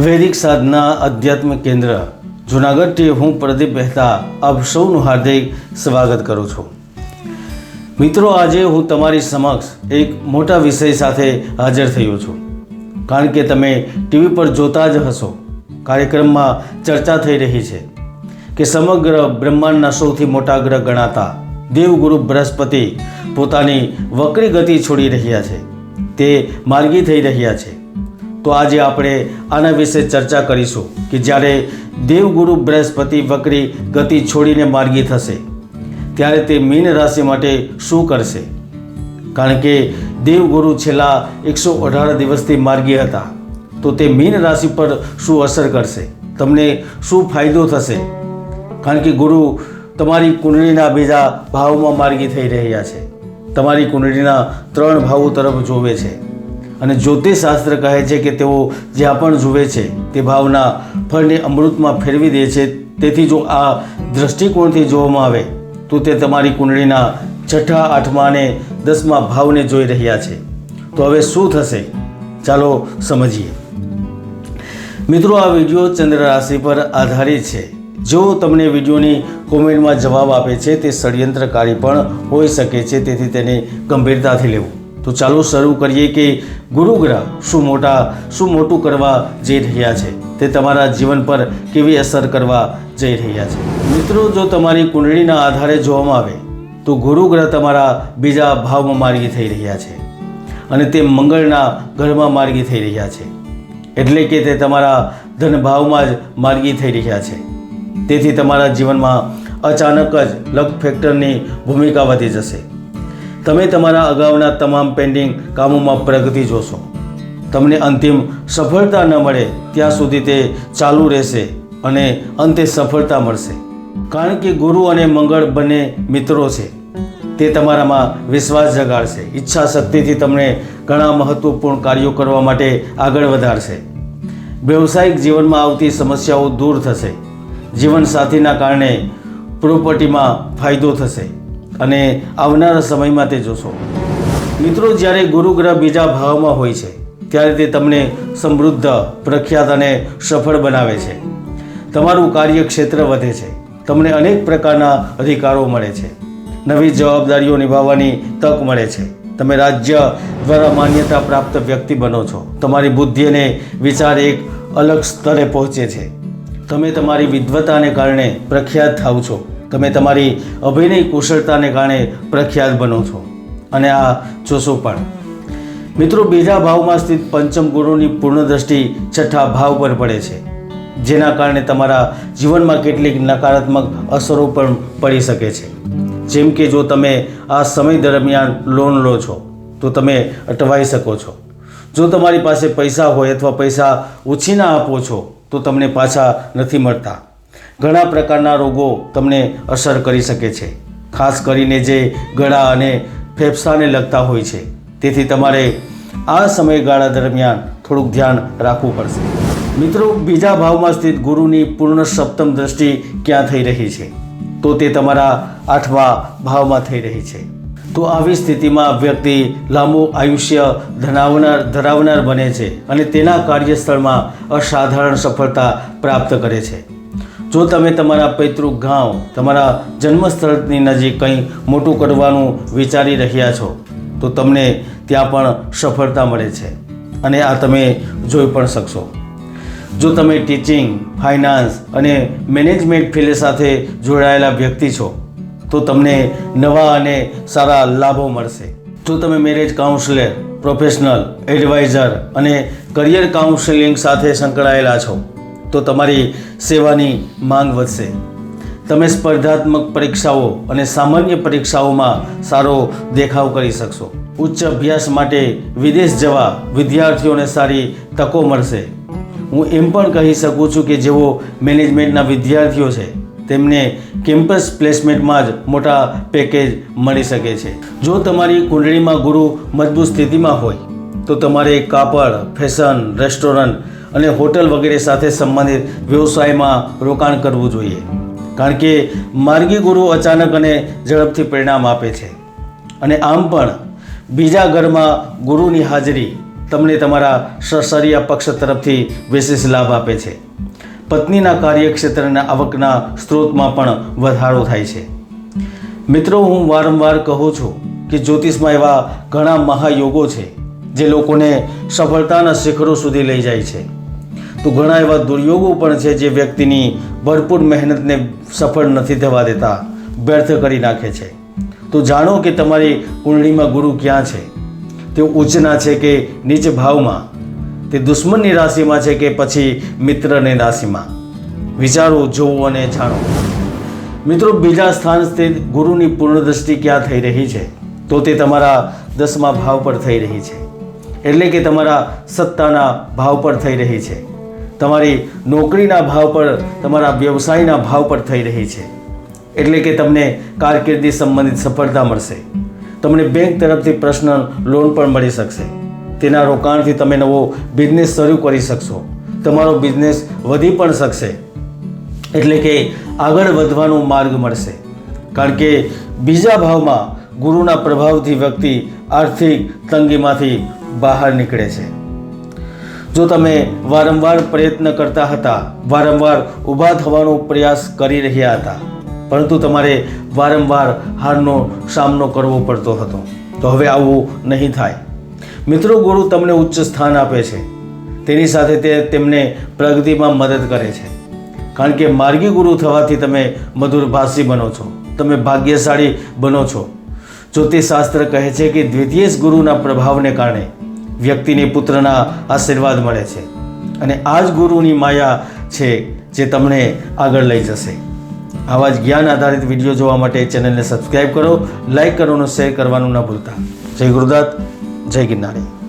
વૈદિક સાધના આધ્યાત્મિક કેન્દ્ર જુનાગઢથી હું પ્રદીપ મહેતા આપ સૌનું હાર્દિક સ્વાગત કરું છું. મિત્રો, આજે હું તમારી સમક્ષ એક મોટા વિષય સાથે હાજર થયો છું. કારણ કે તમે ટીવી પર જોતા જ હશો. કાર્યક્રમમાં ચર્ચા થઈ રહી છે કે સમગ્ર બ્રહ્માંડના સૌથી મોટા ગ્રહ ગણાતા દેવગુરુ બૃહસ્પતિ પોતાની વક્રી ગતિ છોડી રહ્યા છે. તે માર્ગી થઈ રહ્યા છે. તો આજે આપણે આના વિશે ચર્ચા કરીશું કે જ્યારે દેવગુરુ બૃહસ્પતિ વક્રી ગતિ છોડીને માર્ગી થશે, ત્યારે તે મીન રાશિ માટે શું કરશે? કારણ કે દેવગુરુ છેલ્લા એકસો અઢાર દિવસથી માર્ગી હતા, તો તે મીન રાશિ પર શું અસર કરશે? તમને શું ફાયદો થશે? કારણ કે ગુરુ તમારી કુંડળીના બીજા ભાવમાં માર્ગી થઈ રહ્યા છે. તમારી કુંડળીના ત્રણ ભાવો તરફ જોવે છે. અને જ્યોતિષશાસ્ત્ર કહે છે કે તેઓ જ્યાં પણ જુએ છે, તે ભાવના ફળને અમૃતમાં ફેરવી દે છે, તેથી જો આ દૃષ્ટિકોણથી જોવામાં આવે, તો તે તમારી કુંડળીના છઠ્ઠા આઠમા અને દસમા ભાવને જોઈ રહ્યા છે. તો હવે શું થશે? ચાલો સમજીએ. મિત્રો, આ વીડિયો ચંદ્ર રાશિ પર આધારિત છે. જો તમને વિડીયોની કોમેન્ટમાં જવાબ આપે છે, તે ષડયંત્રકારી પણ હોઈ શકે છે, તેથી તેને ગંભીરતાથી લેવું. તો ચાલો શરૂ કરીએ કે ગુરુ ગ્રહ શું મોટા, શું મોટું કરવા જઈ રહ્યા છે? તે તમારા જીવન પર કેવી અસર કરવા જઈ રહ્યા છે? મિત્રો, જો તમારી કુંડળીના આધારે જોવામાં આવે, તો ગુરુ ગ્રહ તમારા બીજા ભાવમાં માર્ગી થઈ રહ્યા છે અને તે મંગળના ઘરમાં માર્ગી થઈ રહ્યા છે. એટલે કે તે તમારા ધન ભાવમાં જ માર્ગી થઈ રહ્યા છે. તેથી તમારા જીવનમાં અચાનક જ લક ફેક્ટરની ભૂમિકા વધી જશે. તમે તમારા અગાઉના તમામ પેન્ડિંગ કામોમાં પ્રગતિ જોશો. તમને અંતિમ સફળતા ન મળે ત્યાં સુધી તે ચાલુ રહેશે અને અંતે સફળતા મળશે. કારણ કે ગુરુ અને મંગળ બંને મિત્રો છે. તે તમારામાં વિશ્વાસ જગાડશે. ઈચ્છા શક્તિથી તમને ઘણા મહત્વપૂર્ણ કાર્યો કરવા માટે આગળ વધારશે. વ્યવસાયિક જીવનમાં આવતી સમસ્યાઓ દૂર થશે. જીવનસાથીના કારણે પ્રોપર્ટીમાં ફાયદો થશે. અને આવનારા સમયમાં તે જોશો. મિત્રો, જ્યારે ગુરુ ગ્રહ બીજા ભાવમાં હોય છે, ત્યારે તે તમને સમૃદ્ધ, પ્રખ્યાત અને સફળ બનાવે છે. તમારું કાર્યક્ષેત્ર વધે છે. તમને અનેક પ્રકારના અધિકારો મળે છે. નવી જવાબદારીઓ નિભાવવાની તક મળે છે. તમે રાજ્ય દ્વારા માન્યતા પ્રાપ્ત વ્યક્તિ બનો છો. તમારી બુદ્ધિ અને વિચાર એક અલગ સ્તરે પહોંચે છે. તમે તમારી વિદ્વતાને કારણે પ્રખ્યાત થાવ છો. તમે તમારી અભિનય કુશળતાને કારણે પ્રખ્યાત બનો છો. અને આ જોશો પણ. મિત્રો, બીજા ભાવમાં સ્થિત પંચમ ગુરુની પૂર્ણ દ્રષ્ટિ છઠ્ઠા ભાવ પર પડે છે, જેના કારણે તમારા જીવનમાં કેટલીક નકારાત્મક અસરો પણ પડી શકે છે. જેમ કે, જો તમે આ સમય દરમિયાન લોન લો છો, તો તમે અટવાઈ શકો છો. જો તમારી પાસે પૈસા હોય અથવા પૈસા ઉછીના આપો છો, તો તમને પાછા નથી મળતા. ઘણા પ્રકારના રોગો તમને અસર કરી શકે છે. ખાસ કરીને જે ગળા અને ફેફસાને લગતા હોય છે. તેથી તમારે આ સમયગાળા દરમિયાન થોડુંક ધ્યાન રાખવું પડશે. મિત્રો, બીજા ભાવમાં સ્થિત ગુરુની પૂર્ણ સપ્તમ દ્રષ્ટિ ક્યાં થઈ રહી છે? તો તે તમારા આઠમા ભાવમાં થઈ રહી છે. તો આવી સ્થિતિમાં વ્યક્તિ લાંબુ આયુષ્ય ધરાવનાર ધરાવનાર બને છે અને તેના કાર્યસ્થળમાં અસાધારણ સફળતા પ્રાપ્ત કરે છે. જો તમે તમારા પૈતૃક ગામ તમારા જન્મસ્થળની નજીક કંઈ મોટું કરવાનું વિચારી રહ્યા છો, તો તમને ત્યાં પણ સફળતા મળે છે. અને આ તમે જોઈ પણ શકશો. જો તમે ટીચિંગ, ફાઇનાન્સ અને મેનેજમેન્ટ ફિલ્ડ સાથે જોડાયેલા વ્યક્તિ છો, તો તમને નવા અને સારા લાભો મળશે. જો તમે મેરેજ કાઉન્સિલર, પ્રોફેશનલ, એડવાઇઝર અને કરિયર કાઉન્સેલિંગ સાથે સંકળાયેલા છો તો તમારી સેવાની માંગ વધશે. તમે સ્પર્ધાત્મક પરીક્ષાઓ અને સામાન્ય પરીક્ષાઓમાં સારો દેખાવ કરી શકશો. ઉચ્ચ અભ્યાસ માટે વિદેશ જવા વિદ્યાર્થીઓને સારી તકો મળશે. હું એમ પણ કહી શકું છું કે જેઓ મેનેજમેન્ટના વિદ્યાર્થીઓ છે, તેમને કેમ્પસ પ્લેસમેન્ટમાં જ મોટા પેકેજ મળી શકે છે. જો તમારી કુંડળીમાં ગુરુ મજબૂત સ્થિતિમાં હોય, તો તમારે કાપડ, ફેશન, રેસ્ટોરન્ટ અને હોટલ વગેરે સાથે સંબંધિત વ્યવસાયમાં રોકાણ કરવું જોઈએ. કારણ કે માર્ગી ગુરુ અચાનક અને ઝડપથી પરિણામ આપે છે. અને આમ પણ બીજા ઘરમાં ગુરુની હાજરી તમને તમારા સસરિયા પક્ષ તરફથી વિશેષ લાભ આપે છે. પત્નીના કાર્યક્ષેત્રના આવકના સ્ત્રોતમાં પણ વધારો થાય છે. મિત્રો, હું વારંવાર કહું છું કે જ્યોતિષમાં એવા ઘણા મહાયોગો છે, જે લોકોને સફળતાના શિખરો સુધી લઈ જાય છે. તો ઘણા એવા દુર્યોગો પણ છે જે વ્યક્તિની ભરપૂર મહેનતને સફળ નથી થવા દેતા, વ્યર્થ કરી નાખે છે. તો જાણો કે તમારી કુંડળીમાં ગુરુ ક્યાં છે? તે ઉચ્ચના છે કે નીચ ભાવમાં? તે દુશ્મનની રાશિમાં છે કે પછી મિત્રની રાશિમાં? વિચારો, જોવો અને જાણો. મિત્રો, બીજા સ્થાન સ્થિત ગુરુની પૂર્ણ દ્રષ્ટિ ક્યાં થઈ રહી છે? તો તે તમારા દસમા ભાવ પર થઈ રહી છે. એટલે કે તમારા સત્તાના ભાવ પર થઈ રહી છે. તમારી નોકરીના ભાવ પર, તમારા વ્યવસાયના ભાવ પર થઈ રહી છે. એટલે કે તમને કારકિર્દી સંબંધિત સફળતા મળશે. તમને બેંક તરફથી પર્સનલ લોન પણ મળી શકશે. તેના રોકાણથી તમે નવો બિઝનેસ શરૂ કરી શકશો. તમારો બિઝનેસ વધી પણ શકશે. એટલે કે આગળ વધવાનો માર્ગ મળશે. કારણ કે બીજા ભાવમાં ગુરુના પ્રભાવથી વ્યક્તિ આર્થિક તંગીમાંથી બહાર નીકળે છે. જો તમે વારંવાર પ્રયત્ન કરતા હતા, વારંવાર ઊભા થવાનો પ્રયાસ કરી રહ્યા હતા, પરંતુ તમારે વારંવાર હારનો સામનો કરવો પડતો હતો, તો હવે આવું નહીં થાય. મિત્રો, ગુરુ તમને ઉચ્ચ સ્થાન આપે છે. તેની સાથે તે તેમને પ્રગતિમાં મદદ કરે છે. કારણ કે માર્ગી ગુરુ થવાથી તમે મધુરભાષી બનો છો, તમે ભાગ્યશાળી બનો છો. જ્યોતિષશાસ્ત્ર કહે છે કે દ્વિતીય ગુરુના પ્રભાવને કારણે વ્યક્તિને પુત્રના આશીર્વાદ મળે છે. અને આ જ ગુરુની માયા છે જે તમને આગળ લઈ જશે. આવા જ જ્ઞાન આધારિત વીડિયો જોવા માટે ચેનલને સબસ્ક્રાઈબ કરો, લાઇક કરો અને શેર કરવાનું ન ભૂલતા. જય ગુરુદત્ત, જય ગિરનારી.